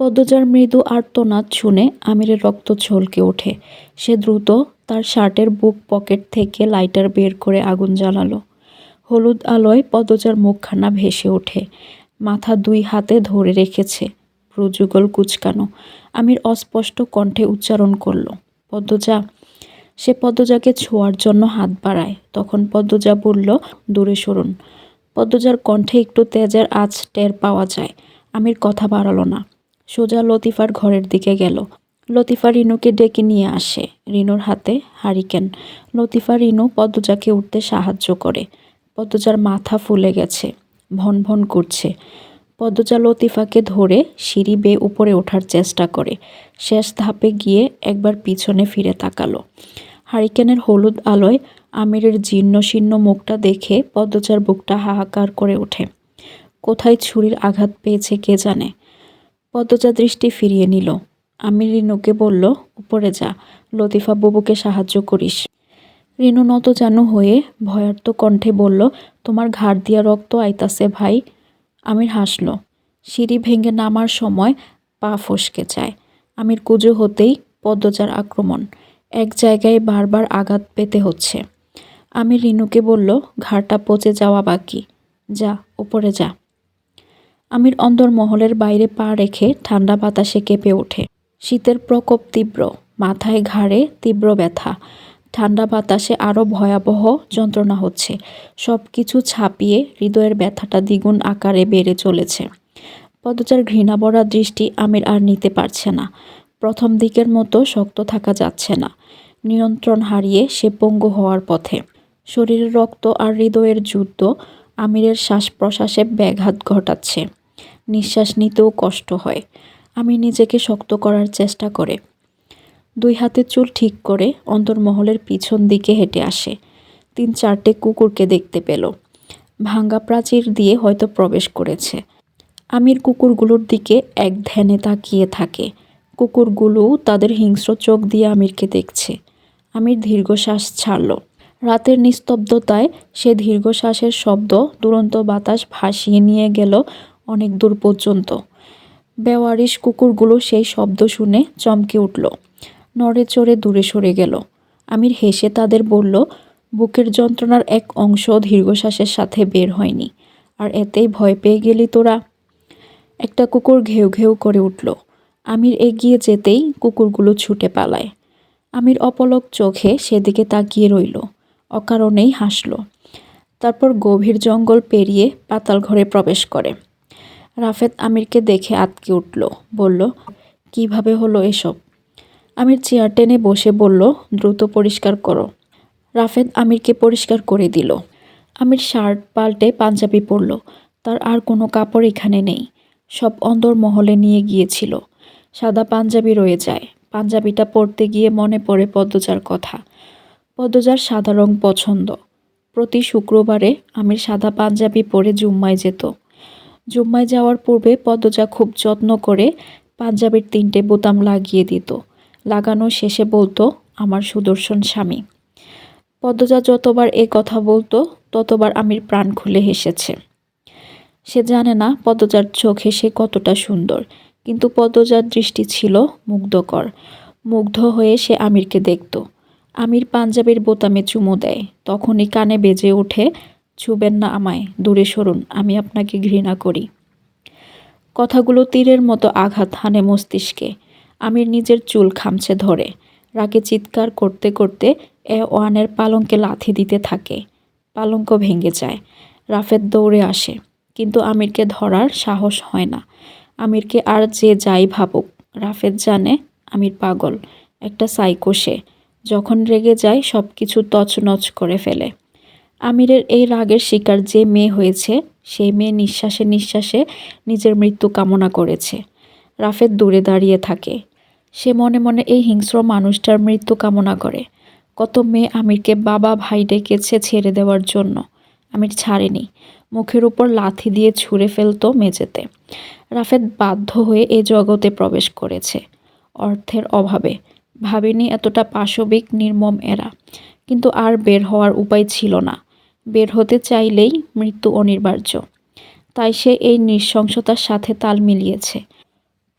পদ্মজার মৃদু আর্তনাদ শুনে আমিরের রক্ত ছলকে ওঠে। সে দ্রুত তার শার্টের বুক পকেট থেকে লাইটার বের করে আগুন জ্বালালো। হলুদ আলোয় পদ্মজার মুখখানা ভেসে ওঠে। মাথা দুই হাতে ধরে রেখেছে। প্রযুগল কুচকানো। আমির অস্পষ্ট কণ্ঠে উচ্চারণ করল, পদ্মজা, সে পদ্মজাকে ছোঁয়ার জন্য হাত বাড়ায়। তখন পদ্মজা বলল, দূরে সরুন। পদ্মজার কণ্ঠে একটু তেজের আঁচ টের পাওয়া যায়। আমির কথা বাড়ালো না। সোজা লতিফার ঘরের দিকে গেল। লতিফা রিনুকে ডেকে নিয়ে আসে। রিনুর হাতে হারিকেন। লতিফা রিনু পদ্মজাকে উঠতে সাহায্য করে। পদ্মজার মাথা ফুলে গেছে, ভন ভন করছে। পদ্মজা লতিফাকে ধরে সিঁড়ি বেয়ে উপরে ওঠার চেষ্টা করে। শেষ ধাপে গিয়ে একবার পিছনে ফিরে তাকালো। হারিকেনের হলুদ আলোয় আমিরের জীর্ণ শীর্ণ মুখটা দেখে পদ্মজার বুকটা হাহাকার করে ওঠে। কোথায় ছুরির আঘাত পেয়েছে কে জানে? পদ্মজা দৃষ্টি ফিরিয়ে নিল। আমি রিনুকে বলল, উপরে যা, লতিফা বুবুকে সাহায্য করিস। রিনু নত জানু হয়ে ভয়ার্ত কণ্ঠে বলল, তোমার ঘাড় দিয়া রক্ত আইতাছে ভাই। আমির হাসল, সিঁড়ি ভেঙে নামার সময় পা ফসকে যায়। আমির কুজো হতেই পদ্মজার আক্রমণ এক জায়গায় বারবার আঘাত পেতে হচ্ছে। আমি রিনুকে বলল, ঘাড়টা পচে যাওয়া বাকি। যা, উপরে যা। আমির অন্দরমহলের বাইরে পা রেখে ঠান্ডা বাতাসে কেঁপে ওঠে। শীতের প্রকোপ তীব্র, মাথায় ঘাড়ে তীব্র ব্যথা। ঠান্ডা বাতাসে আরও ভয়াবহ যন্ত্রণা হচ্ছে। সব কিছু ছাপিয়ে হৃদয়ের ব্যথাটা দ্বিগুণ আকারে বেড়ে চলেছে। পদচার ঘৃণাবরা দৃষ্টি আমির আর নিতে পারছে না। প্রথম দিকের মতো শক্ত থাকা যাচ্ছে না। নিয়ন্ত্রণ হারিয়ে সে পঙ্গু হওয়ার পথে। শরীরের রক্ত আর হৃদয়ের যুদ্ধ আমিরের শ্বাস প্রশ্বাসে ব্যাঘাত ঘটাচ্ছে। নিঃশ্বাস নিতেও কষ্ট হয়। আমি নিজেকে শক্ত করার চেষ্টা করে। দুই হাতে চুল ঠিক করে অন্তর্মহলের পিছন দিকে হেঁটে আসে। তিন চারটে কুকুরকে দেখতে পেল। ভাঙ্গা প্রাচীর দিয়ে হয়তো প্রবেশ করেছে। আমির কুকুরগুলোর দিকে এক ধ্যানে তাকিয়ে থাকে। কুকুরগুলো তাদের হিংস্র চোখ দিয়ে আমিরকে দেখছে। আমির দীর্ঘশ্বাস ছাড়ল। রাতের নিস্তব্ধতায় সে দীর্ঘশ্বাসের শব্দ, দুরন্ত বাতাস ভাসিয়ে নিয়ে গেল অনেক দূর পর্যন্ত। বেওয়ারিশ কুকুরগুলো সেই শব্দ শুনে চমকে উঠল। নড়ে চড়ে দূরে সরে গেল। আমির হেসে তাদের বলল, বুকের যন্ত্রণার এক অংশ দীর্ঘশ্বাসের সাথে বের হয়নি, আর এতেই ভয় পেয়ে গেলি তোরা। একটা কুকুর ঘেউ ঘেউ করে উঠল। আমির এগিয়ে যেতেই কুকুরগুলো ছুটে পালায়। আমির অপলক চোখে সেদিকে তাকিয়ে রইল, অকারণেই হাসল। তারপর গভীর জঙ্গল পেরিয়ে পাতাল ঘরে প্রবেশ করে। রাফেদ আমিরকে দেখে আতকে উঠল, বলল, কীভাবে হলো এসব? আমির চেয়ার টেনে বসে বলল, দ্রুত পরিষ্কার করো। রাফেদ আমিরকে পরিষ্কার করে দিল। আমির শার্ট পাল্টে পাঞ্জাবি পরল। তার আর কোনো কাপড় এখানে নেই। সব অন্দর মহলে নিয়ে গিয়েছিল। সাদা পাঞ্জাবি রয়ে যায়। পাঞ্জাবিটা পরতে গিয়ে মনে পড়ে পদ্মজার কথা। পদ্মজার সাদা রং পছন্দ। প্রতি শুক্রবারে আমির সাদা পাঞ্জাবি পরে জুম্মায় যেত। জুম্মায় যাওয়ার পূর্বে পদ্মজা খুব যত্ন করে পাঞ্জাবির তিনটে বোতাম লাগিয়ে দিত। লাগানো শেষে বলতো, আমার সুদর্শন স্বামী। পদ্মজা যতবার এ কথা বলতো, ততবার আমির প্রাণ খুলে হেসেছে। সে জানে না পদ্মজার চোখে সে কতটা সুন্দর, কিন্তু পদ্মজার দৃষ্টি ছিল মুগ্ধকর। মুগ্ধ হয়ে সে আমিরকে দেখত। আমির পাঞ্জাবের বোতামে চুমু দেয়। তখনই কানে বেজে ওঠে ছুবেন না আমায়, দূরে সরুন, আমি আপনাকে ঘৃণা করি। কথাগুলো তীরের মতো আঘাত হানে মস্তিষ্কে। আমির নিজের চুল খামছে ধরে। রাগে চিৎকার করতে করতে এ ওয়ানের পালঙ্কে লাথি দিতে থাকে। পালঙ্ক ভেঙে যায়। রাফেদ দৌড়ে আসে। কিন্তু আমিরকে ধরার সাহস হয় না। আমিরকে আর যে যাই ভাবুক, রাফেদ জানে আমির পাগল, একটা সাইকো সে। যখন রেগে যায় সব কিছু তছনছ করে ফেলে। আমিরের এই রাগের শিকার যে মেয়ে হয়েছে, সেই মেয়ে নিঃশ্বাসে নিঃশ্বাসে নিজের মৃত্যু কামনা করেছে। রাফেদ দূরে দাঁড়িয়ে থাকে। সে মনে মনে এই হিংস্র মানুষটার মৃত্যু কামনা করে। কত মেয়ে আমিরকে বাবা ভাই ডেকেছে ছেড়ে দেওয়ার জন্য। আমির ছাড়েনি। মুখের উপর লাথি দিয়ে ছুঁড়ে ফেলতো মেঝেতে। রাফেদ বাধ্য হয়ে এ জগতে প্রবেশ করেছে। অর্থের অভাবে। ভাবিনি এতটা পাশবিক, নির্মম এরা। কিন্তু আর বের হওয়ার উপায় ছিল না। বের হতে চাইলেই মৃত্যু অনিবার্য। তাই সে এই নৃশংসতার সাথে তাল মিলিয়েছে।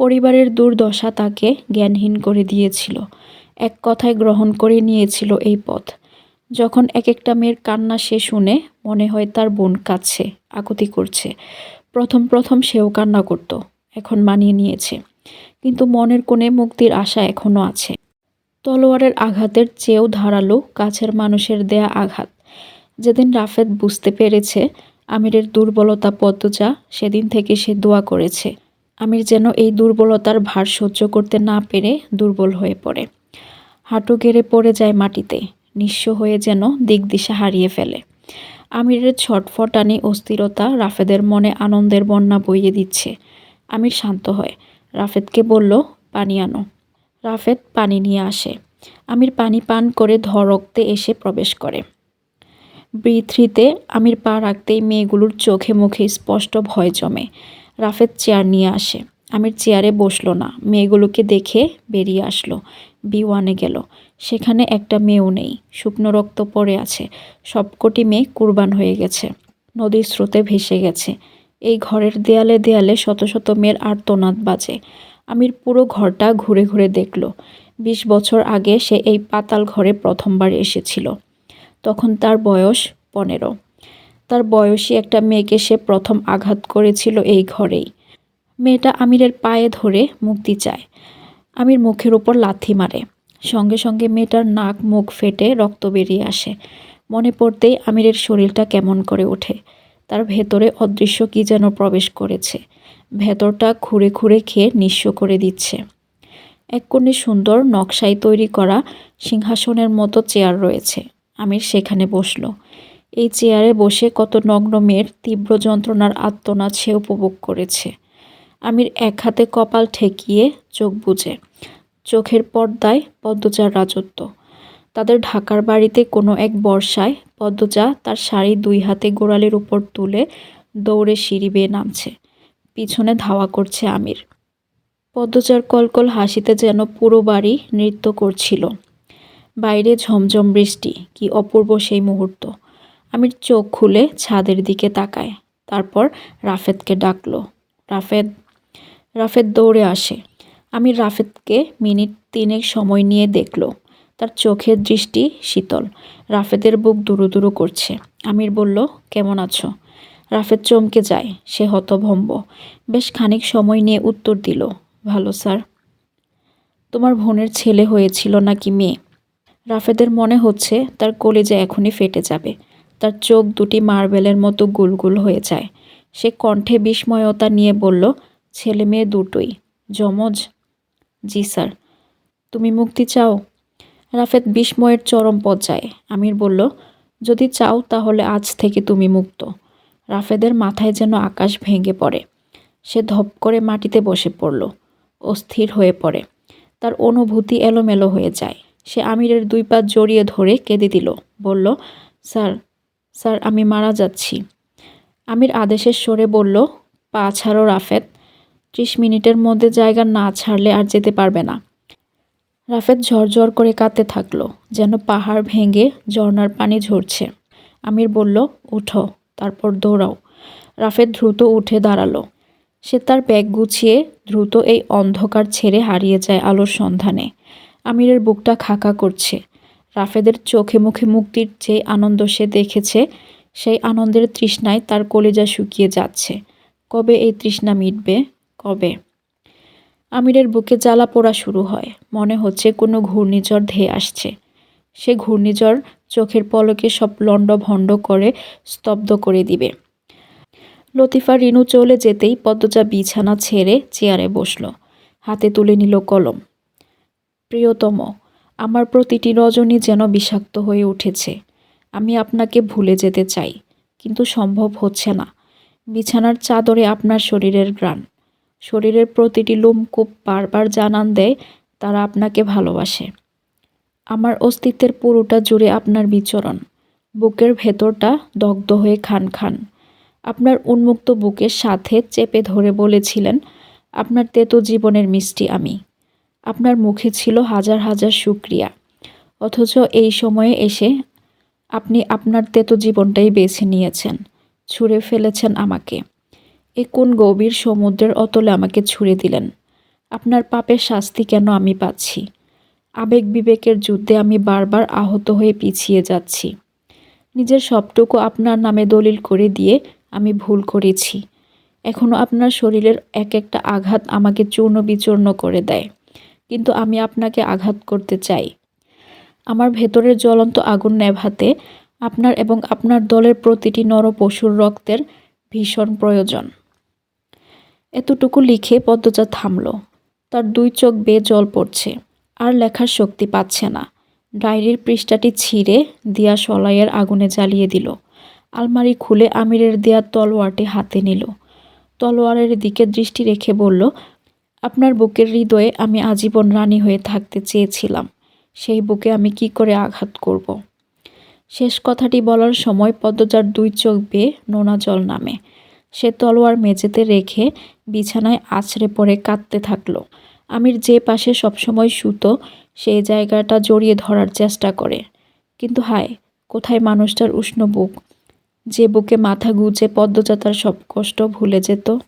পরিবারের দুর্দশা তাকে জ্ঞানহীন করে দিয়েছিল। এক কথায় গ্রহণ করে নিয়েছিল এই পথ। যখন এক একটা মেয়ের কান্না সে শুনে, মনে হয় তার বোন কাঁদছে, আকুতি করছে। প্রথম প্রথম সেও কান্না করত, এখন মানিয়ে নিয়েছে। কিন্তু মনের কোণে মুক্তির আশা এখনও আছে। তলোয়ারের আঘাতের চেয়েও ধারালো কাছের মানুষের দেয়া আঘাত। যেদিন রাফেদ বুঝতে পেরেছে আমিরের দুর্বলতা পদ্মজা, সেদিন থেকে সে দোয়া করেছে। আমির যেন এই দুর্বলতার ভার সহ্য করতে না পেরে দুর্বল হয়ে পড়ে। হাঁটু গেড়ে পড়ে যায় মাটিতে, নিঃস্ব হয়ে যেন দিকদিশা হারিয়ে ফেলে। আমিরের ছটফটানি অস্থিরতা রাফেদের মনে আনন্দের বন্যা বইয়ে দিচ্ছে। আমির শান্ত হয়। রাফেদকে বলল, পানি আনো। রাফেদ পানি নিয়ে আসে। আমির পানি পান করে ধরক্তে এসে প্রবেশ করে। বৃথ্রিতে আমির পা রাখতেই মেয়েগুলোর চোখে মুখে স্পষ্ট ভয় জমে। রাফেদ চেয়ার নিয়ে আসে। আমির চেয়ারে বসল না। মেয়েগুলোকে দেখে বেরিয়ে আসলো। বি ওয়ানে গেল। সেখানে একটা মেয়েও নেই। শুকনো রক্ত পড়ে আছে। সবকটি মেয়ে কুরবান হয়ে গেছে। নদীর স্রোতে ভেসে গেছে। এই ঘরের দেয়ালে দেয়ালে শত শত মেয়ের আর্তনাদ বাজে। আমির পুরো ঘরটা ঘুরে ঘুরে দেখল। বিশ বছর আগে সে এই পাতাল ঘরে প্রথমবার এসেছিল। তখন তার বয়স পনেরো। তার বয়সী একটা মেয়েকে সে প্রথম আঘাত করেছিল এই ঘরেই। মেয়েটা আমিরের পায়ে ধরে মুক্তি চায়। আমির মুখের ওপর লাথি মারে। সঙ্গে সঙ্গে মেয়েটার নাক মুখ ফেটে রক্ত বেরিয়ে আসে। মনে পড়তেই আমিরের শরীরটা কেমন করে ওঠে। তার ভেতরে অদৃশ্য কী যেন প্রবেশ করেছে। ভেতরটা খুঁড়ে খুঁড়ে খেয়ে নিঃস্ব করে দিচ্ছে। এক কোণে সুন্দর নকশায় তৈরি করা সিংহাসনের মতো চেয়ার রয়েছে। আমির সেখানে বসল। এই চেয়ারে বসে কত নগ্ন মেয়ের তীব্র যন্ত্রণার আত্মনাদ সে উপভোগ করেছে। আমির এক হাতে কপাল ঠেকিয়ে চোখ বুঝে চোখের পর্দায় পদ্মজার রাজত্ব। তাদের ঢাকার বাড়িতে কোনো এক বর্ষায় পদ্মজা তার শাড়ি দুই হাতে গোড়ালির উপর তুলে দৌড়ে সিঁড়ি বেয়ে নামছে। পিছনে ধাওয়া করছে আমির। পদ্মচার কলকল হাসিতে যেন পুরো বাড়ি নৃত্য করছিল। বাইরে ঝমঝম বৃষ্টি, কি অপূর্ব সেই মুহূর্ত। আমির চোখ খুলে ছাদের দিকে তাকায়, তারপর রাফেদকে ডাকলো, রাফেদ রাফেদ দৌড়ে আসে। আমি রাফেদকে মিনিট তিনেক সময় নিয়ে দেখল। তার চোখের দৃষ্টি শীতল। রাফেদের বুক দুরু দুরু করছে। আমির বলল, কেমন আছো? রাফেদ চমকে যায়, সে হতভম্ব। বেশ খানিক সময় নিয়ে উত্তর দিল, ভালো, স্যার। তোমার বোনের ছেলে হয়েছিল নাকি মেয়ে? রাফেদের মনে হচ্ছে তার কলেজে এখনই ফেটে যাবে। তার চোখ দুটি মার্বেলের মতো গুলগুল হয়ে যায়। সে কণ্ঠে বিস্ময়তা নিয়ে বলল, ছেলে মেয়ে দুটোই। যমজ? জি, স্যার। তুমি মুক্তি চাও? রাফেদ বিস্ময়ের চরম পর্যায়ে আমির বলল, যদি চাও তাহলে আজ থেকে তুমি মুক্ত। রাফেদের মাথায় যেন আকাশ ভেঙে পড়ে। সে ধপ করে মাটিতে বসে পড়ল, অস্থির হয়ে পড়ে। তার অনুভূতি এলোমেলো হয়ে যায়। সে আমিরের দুই পা জড়িয়ে ধরে কেঁদে দিল, বলল, স্যার স্যার, আমি মারা যাচ্ছি। আমির আদেশের সরে বলল, পা ছাড়ো রাফেদ, ত্রিশ মিনিটের মধ্যে জায়গা না ছাড়লে আর যেতে পারবে না। রাফেদ ঝরঝর করে কাঁদতে থাকল, যেন পাহাড় ভেঙে ঝর্নার পানি ঝরছে। আমির বলল, উঠো। তারপর দৌড়াও। রাফেদ দ্রুত উঠে দাঁড়াল। সে তার ব্যাগ গুছিয়ে দ্রুত এই অন্ধকার ছেড়ে হারিয়ে যায় আলোর সন্ধানে। আমিরের বুকটা খাকা করছে। রাফেদের চোখে মুখে মুক্তির যে আনন্দ সে দেখেছে, সেই আনন্দের তৃষ্ণায় তার কলেজা শুকিয়ে যাচ্ছে। কবে এই তৃষ্ণা মিটবে? কবে? আমিরের বুকে জ্বালা পোড়া শুরু হয়। মনে হচ্ছে কোনো ঘূর্ণিঝড় ধেয়ে আসছে। সে ঘূর্ণিঝড় চোখের পলকে সব লণ্ড ভণ্ড করে স্তব্ধ করে দিবে। লতিফা রিনু চলে যেতেই পদ্মজা বিছানা ছেড়ে চেয়ারে বসল। হাতে তুলে নিল কলম। প্রিয়তম, আমার প্রতিটি রজনী যেন বিষাক্ত হয়ে উঠেছে। আমি আপনাকে ভুলে যেতে চাই, কিন্তু সম্ভব হচ্ছে না। বিছানার চাদরে আপনার শরীরের গ্রাণ। শরীরের প্রতিটি লোমকূপ বারবার জানান দেয়, তারা আপনাকে ভালোবাসে। আমার অস্তিত্বের পুরোটা জুড়ে আপনার বিচরণ। বুকের ভেতরটা দগ্ধ হয়ে খান খান। আপনার উন্মুক্ত বুকের সাথে চেপে ধরে বলেছিলেন, আপনার তেতো জীবনের মিষ্টি আমি। আপনার মুখে ছিল হাজার হাজার শুক্রিয়া অথচ এই সময়ে এসে আপনি আপনার তেতো জীবনটাই বেছে নিয়েছেন, ছুঁড়ে ফেলেছেন আমাকে। এ কোন গভীর সমুদ্রের অতলে আমাকে ছুঁড়ে দিলেন? আপনার পাপের শাস্তি কেন আমি পাচ্ছি? আবেগ বিবেকের যুদ্ধে আমি বারবার আহত হয়ে পিছিয়ে যাচ্ছি। নিজের সবটুকু আপনার নামে দলিল করে দিয়ে আমি ভুল করেছি। এখনও আপনার শরীরের এক একটা আঘাত আমাকে চূর্ণ বিচূর্ণ করে দেয়। কিন্তু আমি আপনাকে আঘাত করতে চাই। আমার ভেতরের জ্বলন্ত আগুন নেভাতে আপনার এবং আপনার দলের প্রতিটি নর পশুর রক্তের ভীষণ প্রয়োজন। এতটুকু লিখে পদ্মজা থামল। তার দুই চোখ বেয়ে জল পড়ছে। আর লেখার শক্তি পাচ্ছে না। ডায়েরির পৃষ্ঠাটি ছিঁড়ে দিয়া সলাইয়ের আগুনে জ্বালিয়ে দিল। আলমারি খুলে আমিরের দেয়া তলোয়ারটি হাতে নিল। তলোয়ারের দিকে দৃষ্টি রেখে বলল, আপনার বুকের হৃদয়ে আমি আজীবন রানী হয়ে থাকতে চেয়েছিলাম। সেই বুকে আমি কি করে আঘাত করব। শেষ কথাটি বলার সময় পদ্মজার দুই চোখ বেয়ে নোনা জল নামে। সে তলোয়ার মেঝেতে রেখে বিছানায় আছড়ে পড়ে কাঁদতে থাকল। আমির যে পাশে সবসময় সুতো সেই জায়গাটা জড়িয়ে ধরার চেষ্টা করে। কিন্তু হায়, কোথায় মানুষটার উষ্ণ বুক? যে বুকে মাথা গুজে পদ্মযাত্রার সব কষ্ট ভুলে যেত।